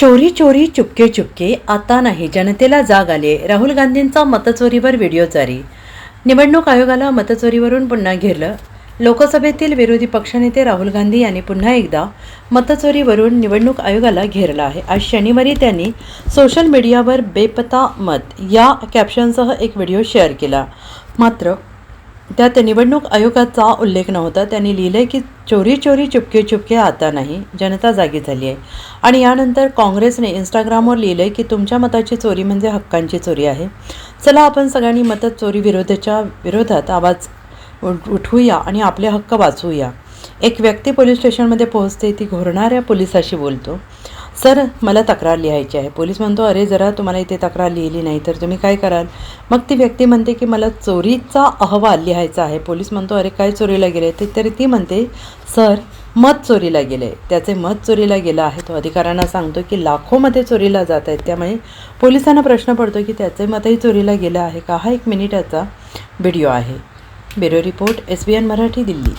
चोरी चोरी चुपके चुपके आता नाही जनतेला जाग आले. राहुल गांधींचा मतचोरीवर व्हिडिओ जारी. निवडणूक आयोगाला मतचोरीवरून पुन्हा घेरलं. लोकसभेतील विरोधी पक्षनेते राहुल गांधी यांनी पुन्हा एकदा मतचोरीवरून निवडणूक आयोगाला घेरलं आहे. आज शनिवारी त्यांनी सोशल मीडियावर बेपता मत या कॅप्शनसह एक व्हिडिओ शेअर केला. मात्र त्यात निवडणूक आयोगाचा उल्लेख नव्हता. त्यांनी लिहिलंय की चोरी चोरी चुपके चुपके आता नाही. जनता जागी झाली आहे. आणि यानंतर काँग्रेसने इंस्टाग्रामवर लिहिलंय की तुमच्या मताची चोरी म्हणजे हक्कांची चोरी आहे. चला आपण सगळ्यांनी मत चोरी विरोधाच्या विरोधात आवाज उठ- उठवूया आणि आपले हक्क वाचवूया. एक व्यक्ती पोलीस स्टेशनमध्ये पोहोचते ती घोरणाऱ्या पोलिसाशी बोलतो. सर मला तक्रार लिहायची आहे. पोलीस म्हणतो अरे जरा तुम्हाला इथे तक्रार लिहिली नाही तर तुम्ही काय कराल? मग ती व्यक्ती म्हणते की मला चोरीचा अहवाल लिहायचा आहे. पोलीस म्हणतो अरे काय चोरीला गेले? ते तरी ती म्हणते सर मत चोरीला गेले. त्याचे मत चोरीला गेलं आहे. तो अधिकाऱ्यांना सांगतो की लाखोमध्ये चोरीला जात आहेत. त्यामुळे पोलिसांना प्रश्न पडतो की त्याचे मतही चोरीला गेलं आहे का? हा एक मिनिटाचा व्हिडिओ आहे. Bureau report S B N Marathi Delhi.